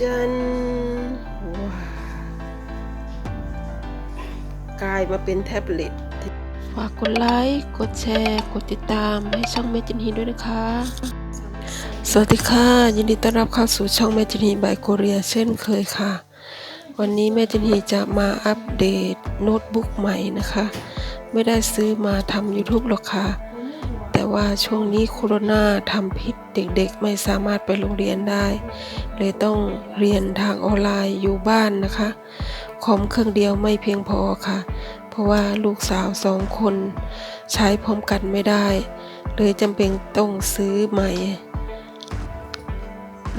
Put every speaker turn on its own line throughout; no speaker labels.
จันกลายมาเป็นแท็บเล็ต
ฝากกดไลค์ กดแชร์ กดติดตามให้ช่องเมจินฮีด้วยนะคะ สวัสดีค่ะ ยินดีต้อนรับเข้าสู่ช่องเมจินฮีบายโคเรียเช่นเคยค่ะ วันนี้แม่จินฮีจะมาอัปเดตโน้ตบุ๊กใหม่นะคะ ไม่ได้ซื้อมาทำ YouTube หรอกค่ะ แต่ว่าช่วงนี้โคโรนาทำพิษเด็กๆ ไม่สามารถไปโรงเรียนได้ เลยต้องเรียนทางออนไลน์อยู่บ้านนะคะคอมเครื่องเดียวไม่เพียงพอค่ะ เพราะว่าลูกสาวสองคน ใช้พร้อมกันไม่ได้ เลยจำเป็นต้องซื้อใหม่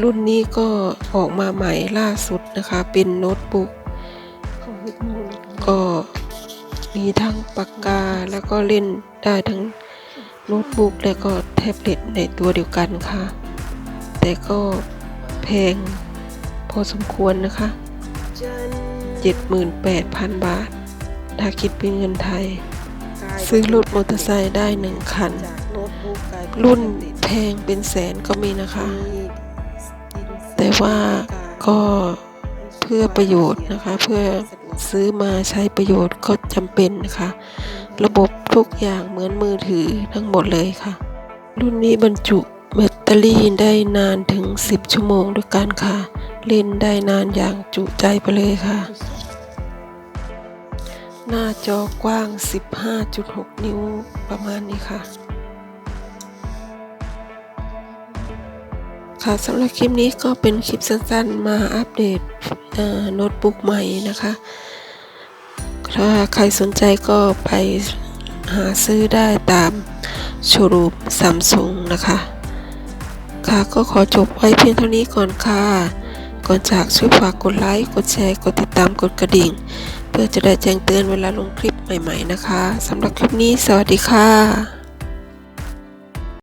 รุ่นนี้ก็ออกมาใหม่ล่าสุดนะคะ เป็นโน้ตบุ๊กก็มีทั้งปากกาแล้วก็เล่นได้ทั้ง โน้ตบุ๊กและก็แท็บเล็ตในตัวเดียวกันค่ะ แต่ก็แพงพอสมควรนะคะ
จัน
78,000 บาท ถ้าคิดเป็นเงินไทย ซื้อรถมอเตอร์ไซค์ได้หนึ่งคัน รุ่น
แพ
งเป็นแสนก็มีนะคะ แต่ว่า
ก็
เพื่อประโยชน์นะคะ เพื่อซื้อมาใช้ประโยชน์ก็จำเป็นนะคะ ระบบทุกอย่างเหมือนมือถือทั้งหมดเลยค่ะ รุ่นนี้บรรจุแบตเตอรี่ได้นานถึง 10 ชั่วโมงด้วยกันค่ะ เล่นได้นานอย่างจุใจไปเลยค่ะ หน้าจอกว้าง 15.6 นิ้วประมาณนี้ค่ะ ค่ะสำหรับคลิปนี้ก็เป็นคลิปสั้นๆ มาอัปเดตโน้ตบุ๊กใหม่นะคะ ถ้าใครสนใจก็ไปหาซื้อได้ตามโชว์รูมซัมซุงนะคะ ค่ะก็ขอจบไว้เพียงเท่านี้ก่อนค่ะ ก่อนจากช่วยฝากกดไลค์ กดแชร์ กดติดตาม กดกระดิ่ง เพื่อจะได้แจ้งเตือนเวลาลงคลิปใหม่ ๆ นะคะสำหรับคลิปนี้สวัสดีค่ะ